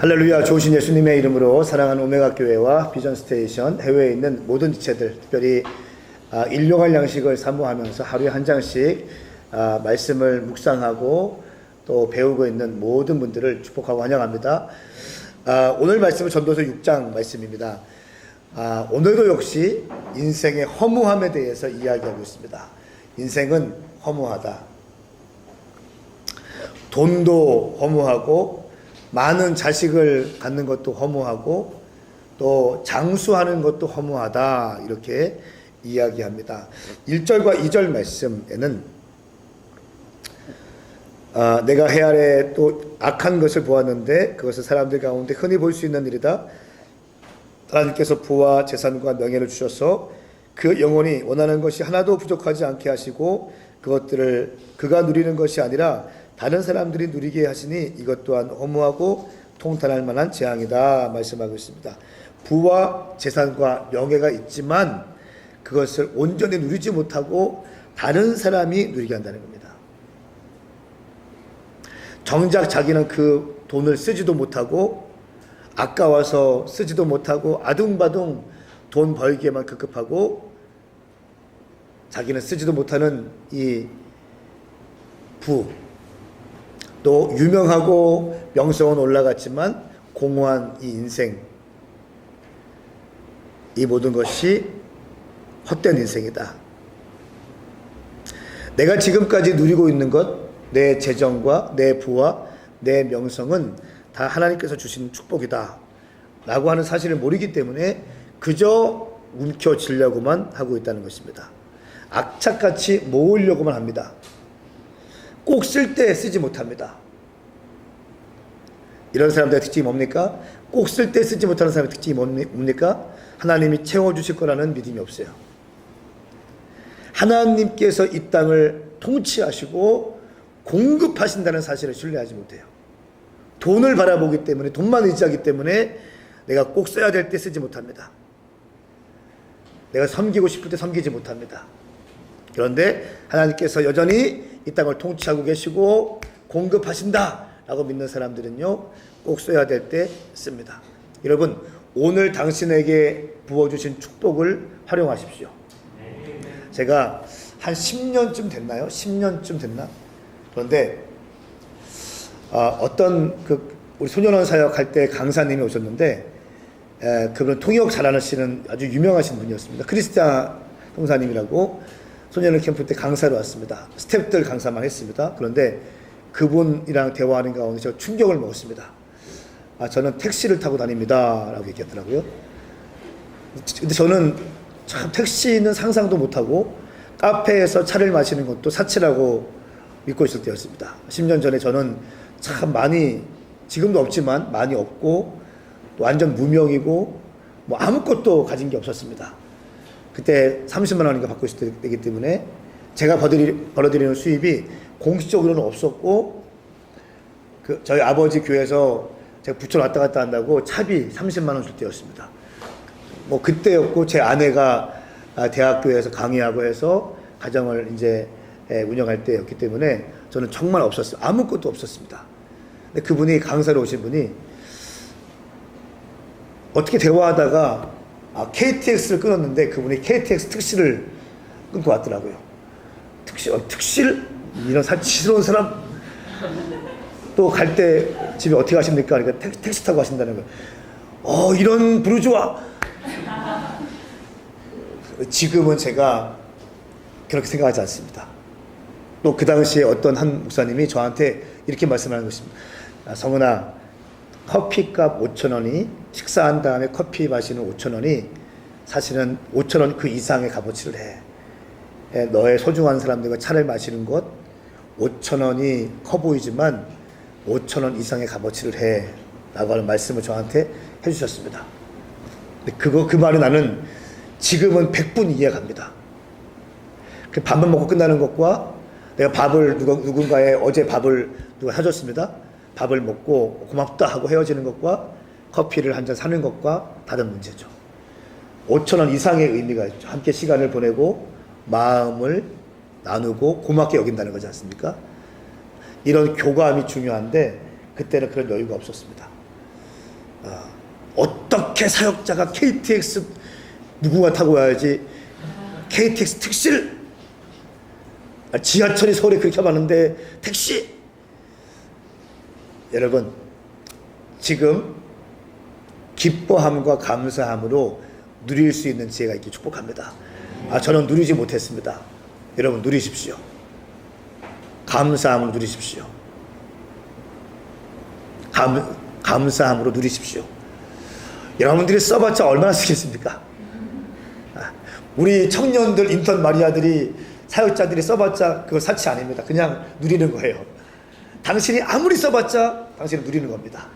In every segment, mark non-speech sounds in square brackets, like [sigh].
할렐루야 좋으신 예수님의 이름으로 사랑하는 오메가 교회와 비전 스테이션 해외에 있는 모든 지체들 특별히 아, 일용할 양식을 사모하면서 하루에 한 장씩 아, 말씀을 묵상하고 또 배우고 있는 모든 분들을 축복하고 환영합니다. 아, 오늘 말씀은 전도서 6장 말씀입니다. 아, 오늘도 역시 인생의 허무함에 대해서 이야기하고 있습니다. 인생은 허무하다. 돈도 허무하고 많은 자식을 갖는 것도 허무하고 또 장수하는 것도 허무하다 이렇게 이야기합니다. 1절과 2절 말씀에는 아, 내가 해 아래 또 악한 것을 보았는데 그것을 사람들 가운데 흔히 볼 수 있는 일이다. 하나님께서 부와 재산과 명예를 주셔서 그 영혼이 원하는 것이 하나도 부족하지 않게 하시고 그것들을 그가 누리는 것이 아니라 다른 사람들이 누리게 하시니 이것 또한 허무하고 통탄할 만한 재앙이다 말씀하고 있습니다. 부와 재산과 명예가 있지만 그것을 온전히 누리지 못하고 다른 사람이 누리게 한다는 겁니다. 정작 자기는 그 돈을 쓰지도 못하고 아까워서 쓰지도 못하고 아둥바둥 돈 벌기에만 급급하고 자기는 쓰지도 못하는 이 부, 또 유명하고 명성은 올라갔지만 공허한 이 인생, 이 모든 것이 헛된 인생이다. 내가 지금까지 누리고 있는 것, 내 재정과 내 부와 내 명성은 다 하나님께서 주신 축복이다. 라고 하는 사실을 모르기 때문에 그저 움켜쥐려고만 하고 있다는 것입니다. 악착같이 모으려고만 합니다. 꼭 쓸 때 쓰지 못합니다. 이런 사람들의 특징이 뭡니까? 꼭 쓸 때 쓰지 못하는 사람의 특징이 뭡니까? 하나님이 채워주실 거라는 믿음이 없어요. 하나님께서 이 땅을 통치하시고 공급하신다는 사실을 신뢰하지 못해요. 돈을 바라보기 때문에 돈만 의지하기 때문에 내가 꼭 써야 될 때 쓰지 못합니다. 내가 섬기고 싶을 때 섬기지 못합니다. 그런데 하나님께서 여전히 이 땅을 통치하고 계시고 공급하신다라고 믿는 사람들은요 꼭 써야 될 때 씁니다. 여러분 오늘 당신에게 부어주신 축복을 활용하십시오. 제가 한 10년쯤 됐나요? 10년쯤 됐나? 그런데 어, 어떤 그 우리 소년원 사역 할 때 강사님이 오셨는데 에, 그분은 통역 잘하시는 아주 유명하신 분이었습니다. 크리스티아 형사님이라고 소년원 캠프 때 강사로 왔습니다. 스탭들 강사만 했습니다. 그런데 그분이랑 대화하는 가운데 저 충격을 먹었습니다. 아, 저는 택시를 타고 다닙니다. 라고 얘기하더라고요. 근데 저는 참 택시는 상상도 못하고 카페에서 차를 마시는 것도 사치라고 믿고 있을 때였습니다. 10년 전에 저는 참 많이 지금도 없지만 많이 없고 또 완전 무명이고 뭐 아무것도 가진 게 없었습니다. 그때 30만 원인가 받고 때이기 때문에 제가 벌어들이, 벌어들이는 수입이 공식적으로는 없었고 그 저희 아버지 교회에서 제가 부천 왔다 갔다 한다고 차비 30만 원 줄 때였습니다. 뭐 그때였고 제 아내가 아, 대학교에서 강의하고 해서 가정을 이제 예, 운영할 때였기 때문에 저는 정말 없었어요. 아무것도 없었습니다. 근데 그분이 강사로 오신 분이 어떻게 대화하다가 아, KTX를 끊었는데 그분이 KTX 택시를 끊고 왔더라고요. 특시, 어, 특시를? 이런 사치스러운 사람? 또 갈 때 집에 어떻게 가십니까? 그러니까 택, 택시 타고 가신다는 거예요. 어, 이런 부르주아! 지금은 제가 그렇게 생각하지 않습니다. 또 그 당시에 어떤 한 목사님이 저한테 이렇게 말씀하는 것입니다. 아, 성은아, 커피값 5천 원이 식사한 다음에 커피 마시는 5천 원이 사실은 5천 원 그 이상의 값어치를 해. 예, 너의 소중한 사람들과 차를 마시는 것 5천 원이 커 보이지만 5천 원 이상의 값어치를 해. 라고 하는 말씀을 저한테 해주셨습니다. 그거, 그 말이 나는 지금은 100분 이해가 갑니다. 그 밥만 먹고 끝나는 것과 내가 밥을 누군가의 어제 밥을 누가 사줬습니다. 밥을 먹고 고맙다 하고 헤어지는 것과 커피를 한 잔 사는 것과 다른 문제죠. 5천 원 이상의 의미가 있죠. 함께 시간을 보내고 마음을 나누고 고맙게 여긴다는 거지 않습니까? 이런 교감이 중요한데 그때는 그런 여유가 없었습니다. 어 떻게 사역자가 KTX 누군가 타고 와야지 KTX 택시를 아, 지하철이 서울에 그렇게 많은데 택시 여러분 지금 기뻐함과 감사함으로 누릴 수 있는 지혜가 있기 축복합니다. 아 저는 누리지 못했습니다. 여러분 누리십시오. 감사함으로 누리십시오. 감, 감사함으로 누리십시오. 여러분들이 써봤자 얼마나 쓰겠습니까? 아, 우리 청년들, 인턴 마리아들이 사역자들이 써봤자 그거 사치 아닙니다. 그냥 누리는 거예요. 당신이 아무리 써봤자 당신은 누리는 겁니다.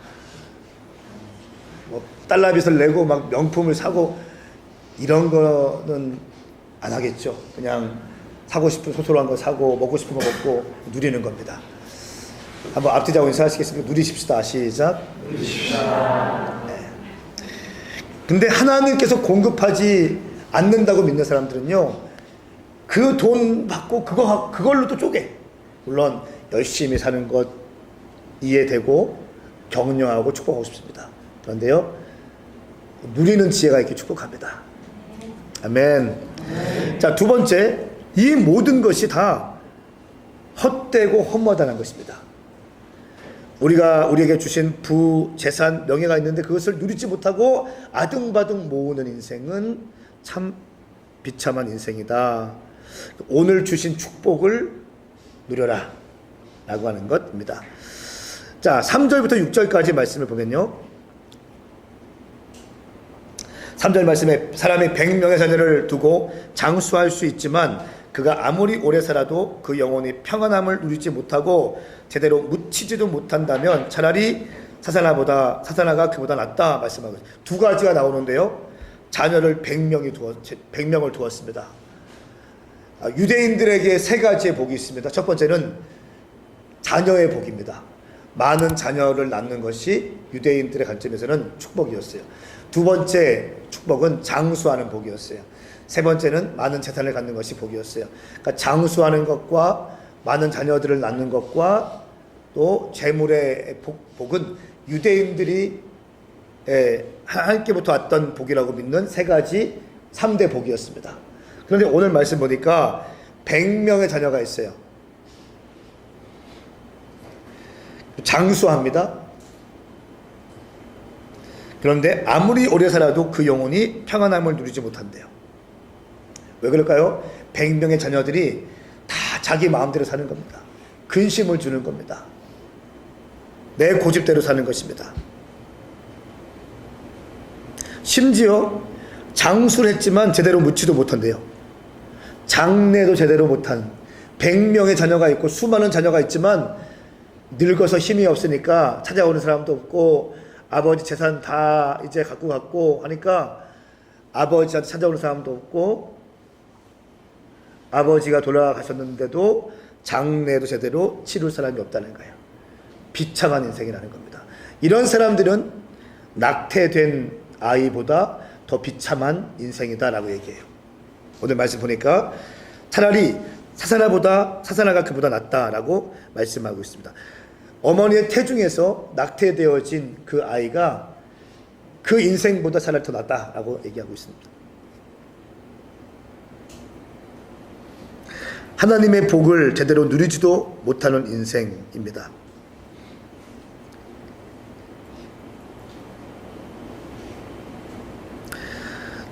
뭐 달러빚을 내고 막 명품을 사고 이런 거는 안 하겠죠. 그냥 사고 싶은 소소한 거 사고 먹고 싶은 거 먹고 누리는 겁니다. 한번 앞뒤자고 인사하시겠습니까? 누리십시다. 시작. 네. 근데 하나님께서 공급하지 않는다고 믿는 사람들은요, 그 돈 받고 그거 그걸로 또 쪼개. 물론 열심히 사는 것 이해되고 격려하고 축복하고 싶습니다. 그런데요, 누리는 지혜가 있게 축복합니다. 아멘. 자, 두 번째, 이 모든 것이 다 헛되고 헛마다는 것입니다. 우리가 우리에게 주신 부, 재산, 명예가 있는데 그것을 누리지 못하고 아등바등 모으는 인생은 참 비참한 인생이다. 오늘 주신 축복을 누려라. 라고 하는 것입니다. 자, 3절부터 6절까지 말씀을 보면요. 3절 말씀에 사람이 100명의 자녀를 두고 장수할 수 있지만 그가 아무리 오래 살아도 그 영혼이 평안함을 누리지 못하고 제대로 묻히지도 못한다면 차라리 사사나보다 사사나가 그보다 낫다 말씀하고. 두 가지가 나오는데요. 자녀를 100명이 두었 100명을 두었습니다. 아, 유대인들에게 세 가지의 복이 있습니다. 첫 번째는 자녀의 복입니다. 많은 자녀를 낳는 것이 유대인들의 관점에서는 축복이었어요. 두 번째 축복은 장수하는 복이었어요. 세 번째는 많은 재산을 갖는 것이 복이었어요. 그러니까 장수하는 것과 많은 자녀들을 낳는 것과 또 재물의 복, 복은 유대인들이 예, 하나님께부터 왔던 복이라고 믿는 세 가지 3대 복이었습니다. 그런데 오늘 말씀 보니까 100명의 자녀가 있어요. 장수합니다. 그런데 아무리 오래 살아도 그 영혼이 평안함을 누리지 못한대요. 왜 그럴까요? 100명의 자녀들이 다 자기 마음대로 사는 겁니다. 근심을 주는 겁니다. 내 고집대로 사는 것입니다. 심지어 장수를 했지만 제대로 묻지도 못한대요. 장례도 제대로 못한 100명의 자녀가 있고 수많은 자녀가 있지만 늙어서 힘이 없으니까 찾아오는 사람도 없고 아버지 재산 다 이제 갖고 갔고 하니까 아버지한테 찾아오는 사람도 없고 아버지가 돌아가셨는데도 장례도 제대로 치룰 사람이 없다는 거예요. 비참한 인생이라는 겁니다. 이런 사람들은 낙태된 아이보다 더 비참한 인생이다라고 얘기해요. 오늘 말씀 보니까 차라리 사사나보다 사사나가 그보다 낫다라고 말씀하고 있습니다. 어머니의 태중에서 낙태되어진 그 아이가 그 인생보다 차라리 더 낫다라고 얘기하고 있습니다. 하나님의 복을 제대로 누리지도 못하는 인생입니다.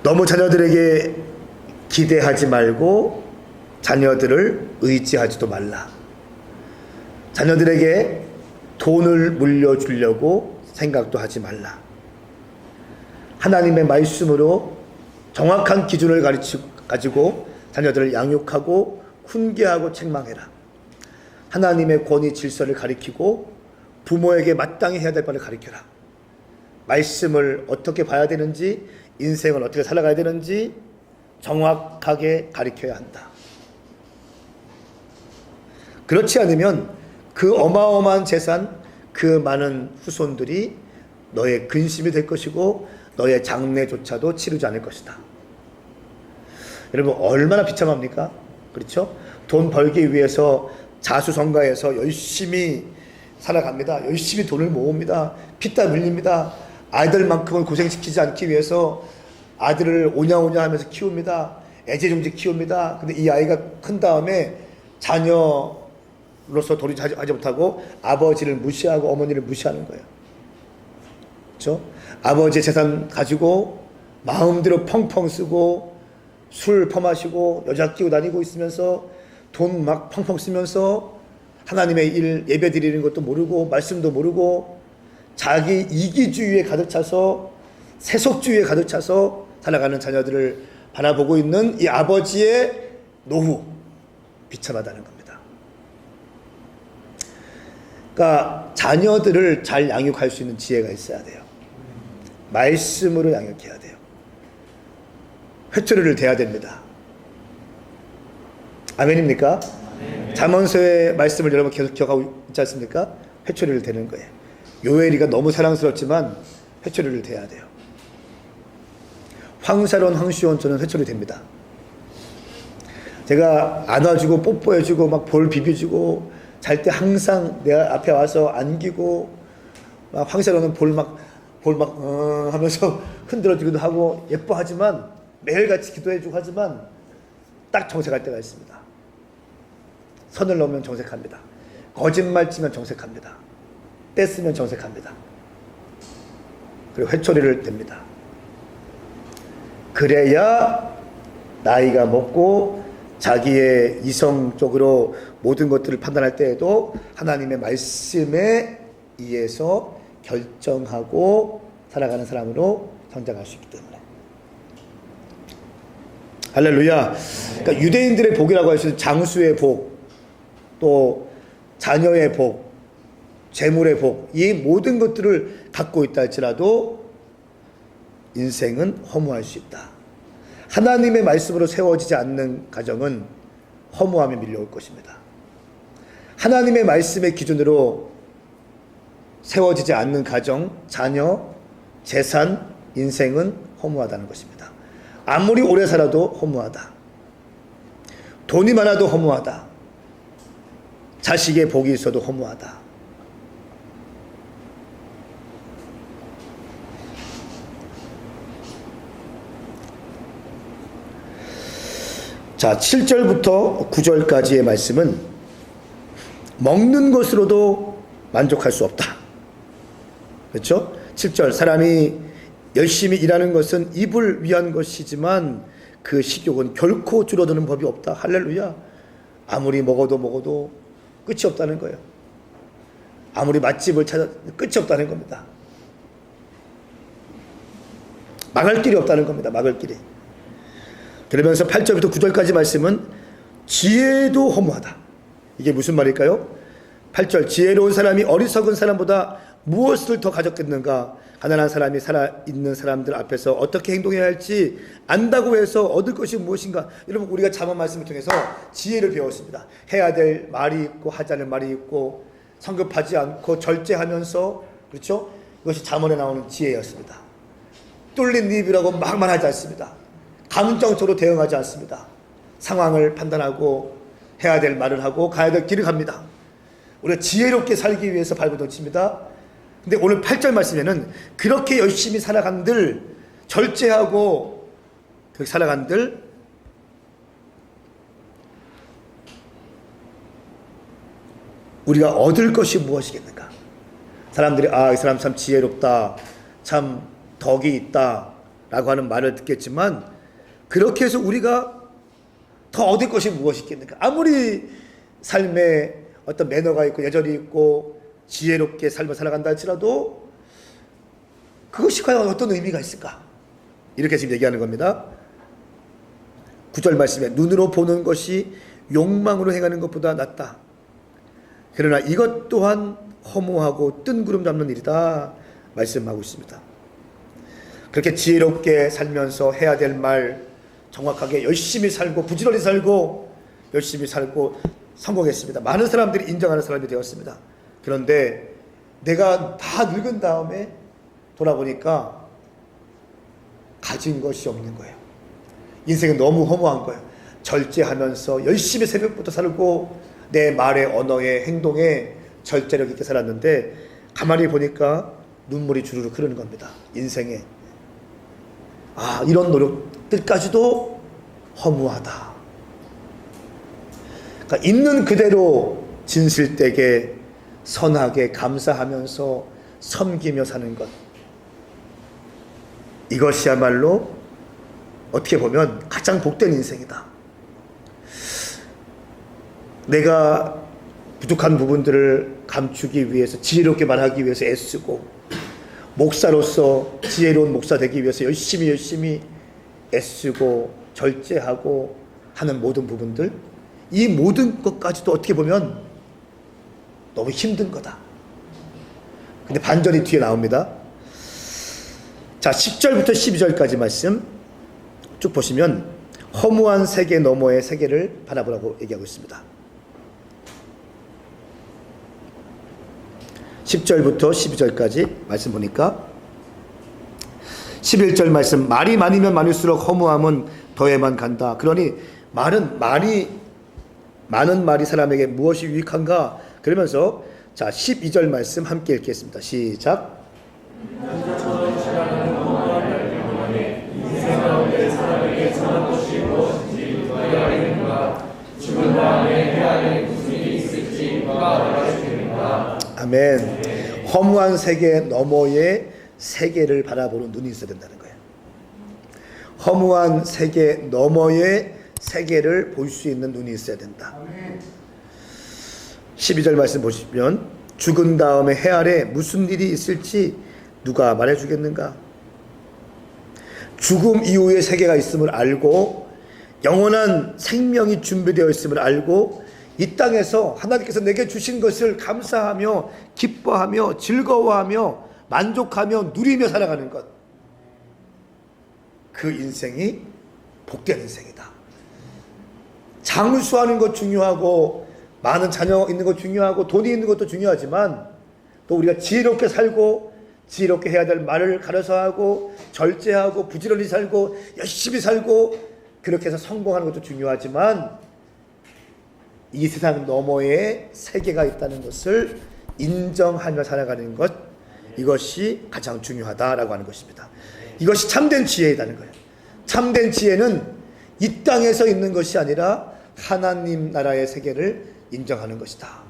너무 자녀들에게 기대하지 말고 자녀들을 의지하지도 말라. 자녀들에게 돈을 물려주려고 생각도 하지 말라. 하나님의 말씀으로 정확한 기준을 가지고 자녀들을 양육하고 훈계하고 책망해라. 하나님의 권위 질서를 가리키고 부모에게 마땅히 해야 될 바를 가리켜라. 말씀을 어떻게 봐야 되는지, 인생을 어떻게 살아가야 되는지 정확하게 가리켜야 한다. 그렇지 않으면 그 어마어마한 재산, 그 많은 후손들이 너의 근심이 될 것이고 너의 장래조차도 치르지 않을 것이다. 여러분 얼마나 비참합니까? 그렇죠? 돈 벌기 위해서 자수성가해서 열심히 살아갑니다. 열심히 돈을 모읍니다. 피땀 흘립니다. 아이들만큼은 고생시키지 않기 위해서 아들을 오냐오냐 하면서 키웁니다. 애지중지 키웁니다. 근데 이 아이가 큰 다음에 자녀로서 도리하지 하지 못하고 아버지를 무시하고 어머니를 무시하는 거예요. 그렇죠? 아버지의 재산 가지고 마음대로 펑펑 쓰고 술 퍼마시고 여자 끼고 다니고 있으면서 돈 막 펑펑 쓰면서 하나님의 일 예배 드리는 것도 모르고 말씀도 모르고 자기 이기주의에 가득 차서 세속주의에 가득 차서 살아가는 자녀들을 바라보고 있는 이 아버지의 노후 비참하다는 겁니다. 그러니까 자녀들을 잘 양육할 수 있는 지혜가 있어야 돼요. 말씀으로 양육해야 돼요. 회초리를 대야 됩니다. 아멘입니까? 잠언서의 말씀을 여러분 계속 기억하고 있지 않습니까? 회초리를 대는 거예요. 요엘이가 너무 사랑스럽지만 회초리를 대야 돼요. 황시온 저는 회초리 됩니다. 제가 안아주고 뽀뽀해주고 막 볼 비벼주고 잘 때 항상 내 앞에 와서 안기고 막 황사론은 볼 막 볼막 어, 하면서 [laughs] 흔들어주기도 하고 예뻐하지만 매일같이 기도해주고 하지만 딱 정색할 때가 있습니다. 선을 넘으면 정색합니다. 거짓말 치면 정색합니다. 떼쓰면 정색합니다. 그리고 회초리를 댑니다. 그래야 나이가 먹고 자기의 이성적으로 모든 것들을 판단할 때에도 하나님의 말씀에 의해서 결정하고 살아가는 사람으로 성장할 수 있기 때문에. 할렐루야. 그러니까 유대인들의 복이라고 할 수 있는 장수의 복, 또 자녀의 복, 재물의 복, 이 모든 것들을 갖고 있다 할지라도 인생은 허무할 수 있다. 하나님의 말씀으로 세워지지 않는 가정은 허무함에 밀려올 것입니다. 하나님의 말씀의 기준으로 세워지지 않는 가정, 자녀, 재산, 인생은 허무하다는 것입니다. 아무리 오래 살아도 허무하다. 돈이 많아도 허무하다. 자식의 복이 있어도 허무하다. 자, 7절부터 9절까지의 말씀은 먹는 것으로도 만족할 수 없다. 그렇죠? 7절 사람이 열심히 일하는 것은 입을 위한 것이지만 그 식욕은 결코 줄어드는 법이 없다. 할렐루야. 아무리 먹어도 먹어도 끝이 없다는 거예요. 아무리 맛집을 찾아 끝이 없다는 겁니다. 막을 길이 없다는 겁니다. 막을 길이. 그러면서 8절부터 9절까지 말씀은 지혜도 허무하다. 이게 무슨 말일까요? 8절 지혜로운 사람이 어리석은 사람보다 무엇을 더 가졌겠는가? 가난한 사람이 살아있는 사람들 앞에서 어떻게 행동해야 할지 안다고 해서 얻을 것이 무엇인가? 여러분 우리가 자만 말씀을 통해서 지혜를 배웠습니다. 해야 될 말이 있고 않을 말이 있고 성급하지 않고 절제하면서 그렇죠? 이것이 잠언에 나오는 지혜였습니다. 뚫린 입이라고 막 말하지 않습니다. 감정적으로 대응하지 않습니다. 상황을 판단하고 해야 될 말을 하고 가야 될 길을 갑니다. 우리가 지혜롭게 살기 위해서 발버둥 칩니다. 근데 오늘 8절 말씀에는 그렇게 열심히 살아간들 절제하고 그렇게 살아간들 우리가 얻을 것이 무엇이겠는가? 사람들이 아, 이 사람 참 지혜롭다. 참 덕이 있다 라고 하는 말을 듣겠지만 그렇게 해서 우리가 더 얻을 것이 무엇이겠는가? 아무리 삶에 어떤 매너가 있고 예절이 있고 지혜롭게 삶을 살아간다 할지라도 그것이 과연 어떤 의미가 있을까? 이렇게 지금 얘기하는 겁니다. 구절 말씀에 눈으로 보는 것이 욕망으로 행하는 것보다 낫다. 그러나 이것 또한 허무하고 뜬구름 잡는 일이다. 말씀하고 있습니다. 그렇게 지혜롭게 살면서 해야 될 말 정확하게 열심히 살고 부지런히 살고 열심히 살고 성공했습니다. 많은 사람들이 인정하는 사람이 되었습니다. 그런데 내가 다 늙은 다음에 돌아보니까 가진 것이 없는 거예요. 인생은 너무 허무한 거예요. 절제하면서 열심히 새벽부터 살고 내 말에 언어에 행동에 절제력 있게 살았는데 가만히 보니까 눈물이 주르르 흐르는 겁니다. 인생에. 아, 이런 노력들까지도 허무하다. 그러니까 있는 그대로 진실되게 선하게 감사하면서 섬기며 사는 것. 이것이야말로 어떻게 보면 가장 복된 인생이다. 내가 부족한 부분들을 감추기 위해서 지혜롭게 말하기 위해서 애쓰고 목사로서 지혜로운 목사 되기 위해서 열심히 열심히 애쓰고 절제하고 하는 모든 부분들 이 모든 것까지도 어떻게 보면 너무 힘든 거다. 근데 반전이 뒤에 나옵니다. 자, 10절부터 12절까지 말씀 쭉 보시면 허무한 세계 너머의 세계를 바라보라고 얘기하고 있습니다. 10절부터 12절까지 말씀 보니까 11절 말씀 말이 많으면 많을수록 허무함은 더해만 간다. 그러니 말은 말이 많은 말이 사람에게 무엇이 유익한가? 그러면서 자 12절 말씀 함께 읽겠습니다. 시작. 아멘. 허무한 세계 너머의 세계를 바라보는 눈이 있어야 된다는 거예요. 허무한 세계 너머의 세계를 볼 수 있는 눈이 있어야 된다. 12절 말씀 보시면 죽은 다음에 해 아래 무슨 일이 있을지 누가 말해 주겠는가? 죽음 이후의 세계가 있음을 알고 영원한 생명이 준비되어 있음을 알고 이 땅에서 하나님께서 내게 주신 것을 감사하며 기뻐하며 즐거워하며 만족하며 누리며 살아가는 것. 그 인생이 복된 인생이다. 장수하는 것 중요하고 많은 자녀 있는 것 중요하고 돈이 있는 것도 중요하지만 또 우리가 지혜롭게 살고 지혜롭게 해야 될 말을 가려서 하고 절제하고 부지런히 살고 열심히 살고 그렇게 해서 성공하는 것도 중요하지만 이 세상 너머에 세계가 있다는 것을 인정하며 살아가는 것 이것이 가장 중요하다라고 하는 것입니다. 이것이 참된 지혜이라는 거예요. 참된 지혜는 이 땅에서 있는 것이 아니라 하나님 나라의 세계를 인정하는 것이다.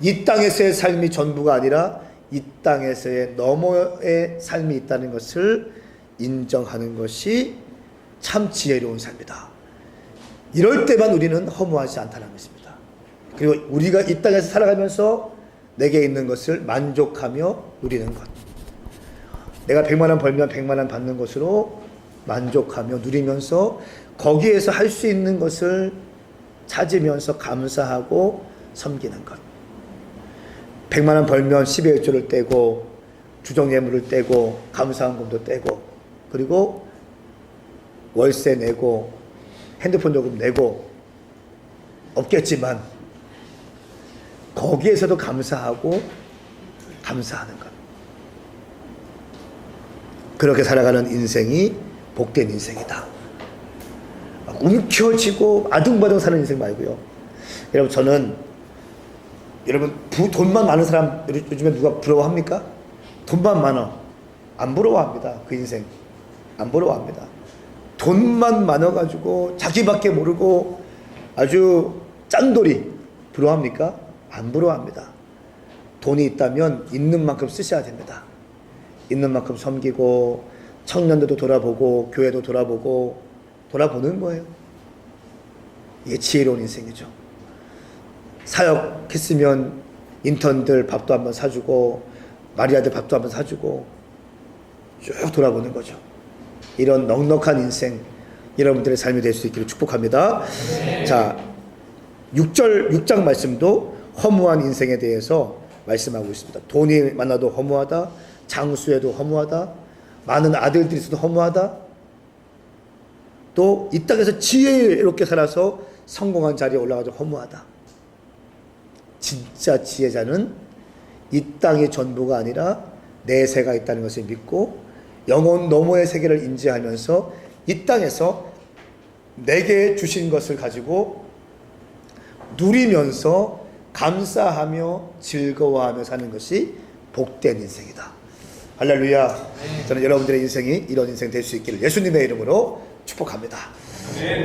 이 땅에서의 삶이 전부가 아니라 이 땅에서의 너머의 삶이 있다는 것을 인정하는 것이 참 지혜로운 삶이다. 이럴 때만 우리는 허무하지 않다는 것입니다. 그리고 우리가 이 땅에서 살아가면서 내게 있는 것을 만족하며 누리는 것. 내가 100만 원 벌면 100만 원 받는 것으로 만족하며 누리면서 거기에서 할 수 있는 것을 찾으면서 감사하고 섬기는 것. 100만 원 벌면 10의 1조를 떼고 주정 예물을 떼고 감사한금도 떼고 그리고 월세 내고 핸드폰 요금 내고 없겠지만 거기에서도 감사하고 감사하는 것. 그렇게 살아가는 인생이 복된 인생이다. 움켜쥐고 아둥바둥 사는 인생 말고요. 여러분 저는 여러분 부, 돈만 많은 사람 요즘에 누가 부러워합니까? 돈만 많아 안 부러워합니다. 그 인생 안 부러워합니다. 돈만 많아가지고 자기밖에 모르고 아주 짠돌이 부러워합니까? 안 부러워합니다. 돈이 있다면 있는 만큼 쓰셔야 됩니다. 있는 만큼 섬기고 청년들도 돌아보고 교회도 돌아보고 돌아보는 거예요. 이게 지혜로운 인생이죠. 사역했으면 인턴들 밥도 한번 사주고 마리아들 밥도 한번 사주고 쭉 돌아보는 거죠. 이런 넉넉한 인생 여러분들의 삶이 될 수 있기를 축복합니다. 자, 6절 6장 말씀도 허무한 인생에 대해서 말씀하고 있습니다. 돈이 많아도 허무하다. 장수해도 허무하다. 많은 아들들이 있어도 허무하다. 또 이 땅에서 지혜롭게 살아서 성공한 자리에 올라가도 허무하다. 진짜 지혜자는 이 땅의 전부가 아니라 내세가 있다는 것을 믿고 영혼 너머의 세계를 인지하면서 이 땅에서 내게 주신 것을 가지고 누리면서 감사하며 즐거워하며 사는 것이 복된 인생이다. 할렐루야. 저는 여러분들의 인생이 이런 인생 될 수 있기를 예수님의 이름으로 축복합니다.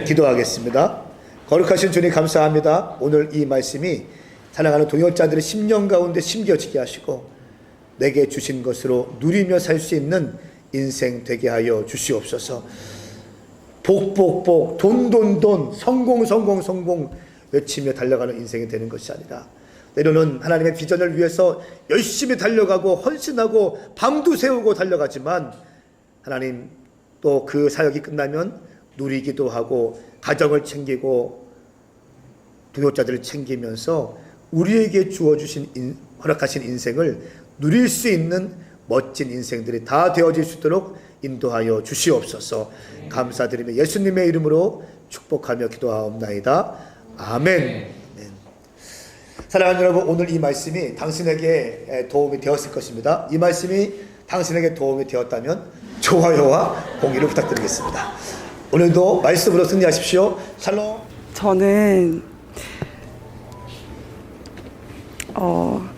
기도하겠습니다. 거룩하신 주님 감사합니다. 오늘 이 말씀이 사랑하는 동역자들의 심령 가운데 심겨지게 하시고 내게 주신 것으로 누리며 살 수 있는 인생 되게 하여 주시옵소서. 복복복 돈돈돈 성공 성공 성공 외치며 달려가는 인생이 되는 것이 아니라 때로는 하나님의 비전을 위해서 열심히 달려가고 헌신하고 밤도 새우고 달려가지만 하나님 또 그 사역이 끝나면 누리기도 하고 가정을 챙기고 동역자들을 챙기면서 우리에게 주어주신 인, 허락하신 인생을 누릴 수 있는 멋진 인생들이 다 되어질 수 있도록 인도하여 주시옵소서. 감사드리며 예수님의 이름으로 축복하며 기도하옵나이다. 아멘. 네. 사랑하는 여러분 오늘 이 말씀이 당신에게 도움이 되었을 것입니다. 이 말씀이 당신에게 도움이 되었다면 좋아요와 공유를 부탁드리겠습니다. 오늘도 말씀으로 승리하십시오. 샬롬. 저는 어,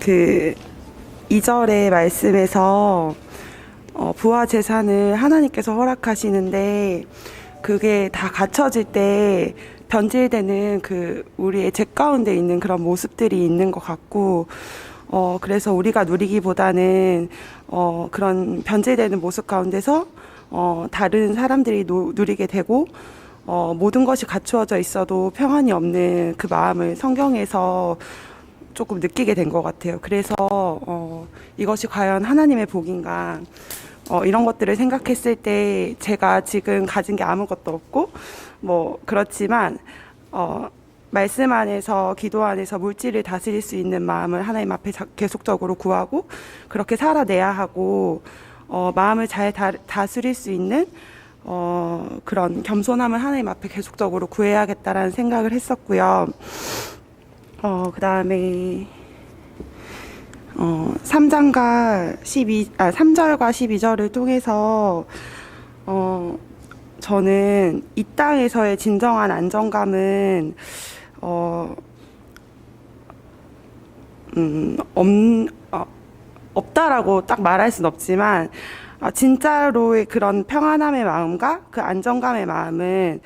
그 2절의 말씀에서 어, 부와 재산을 하나님께서 허락하시는데 그게 다 갖춰질 때 변질되는 그 우리의 죄 가운데 있는 그런 모습들이 있는 것 같고 어, 그래서 우리가 누리기보다는 어, 그런 변질되는 모습 가운데서 어, 다른 사람들이 노, 누리게 되고 어, 모든 것이 갖추어져 있어도 평안이 없는 그 마음을 성경에서 조금 느끼게 된 것 같아요. 그래서 어, 이것이 과연 하나님의 복인가 어, 이런 것들을 생각했을 때 제가 지금 가진 게 아무것도 없고 뭐 그렇지만 어, 말씀 안에서 기도 안에서 물질을 다스릴 수 있는 마음을 하나님 앞에 자- 계속적으로 구하고 그렇게 살아내야 하고 어, 마음을 잘 다, 다스릴 수 있는 어, 그런 겸손함을 하나님 앞에 계속적으로 구해야겠다라는 생각을 했었고요. 어, 그 다음에, 어, 3장과 12, 아, 3절과 12절을 통해서, 어, 저는 이 땅에서의 진정한 안정감은, 어, 음, 없, 어, 없다라고 딱 말할 순 없지만, 아, 진짜로의 그런 평안함의 마음과 그 안정감의 마음은,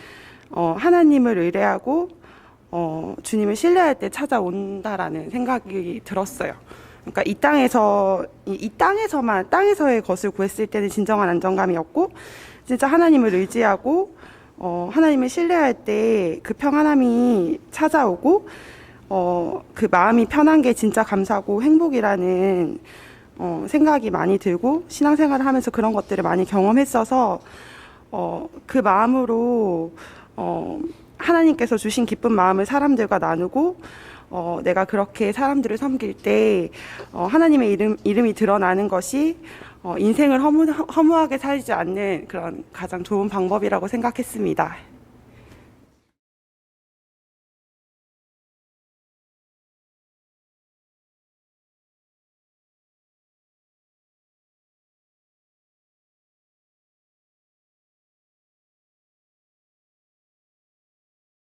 어, 하나님을 의뢰하고, 어, 주님을 신뢰할 때 찾아온다라는 생각이 들었어요. 그러니까 이 땅에서, 이, 이 땅에서만, 땅에서의 것을 구했을 때는 진정한 안정감이었고, 진짜 하나님을 의지하고, 어, 하나님을 신뢰할 때 그 평안함이 찾아오고, 어, 그 마음이 편한 게 진짜 감사고 행복이라는, 어, 생각이 많이 들고, 신앙생활을 하면서 그런 것들을 많이 경험했어서, 어, 그 마음으로, 어, 하나님께서 주신 기쁜 마음을 사람들과 나누고, 어, 내가 그렇게 사람들을 섬길 때, 어, 하나님의 이름, 이름이 드러나는 것이, 어, 인생을 허무, 허무하게 살지 않는 그런 가장 좋은 방법이라고 생각했습니다.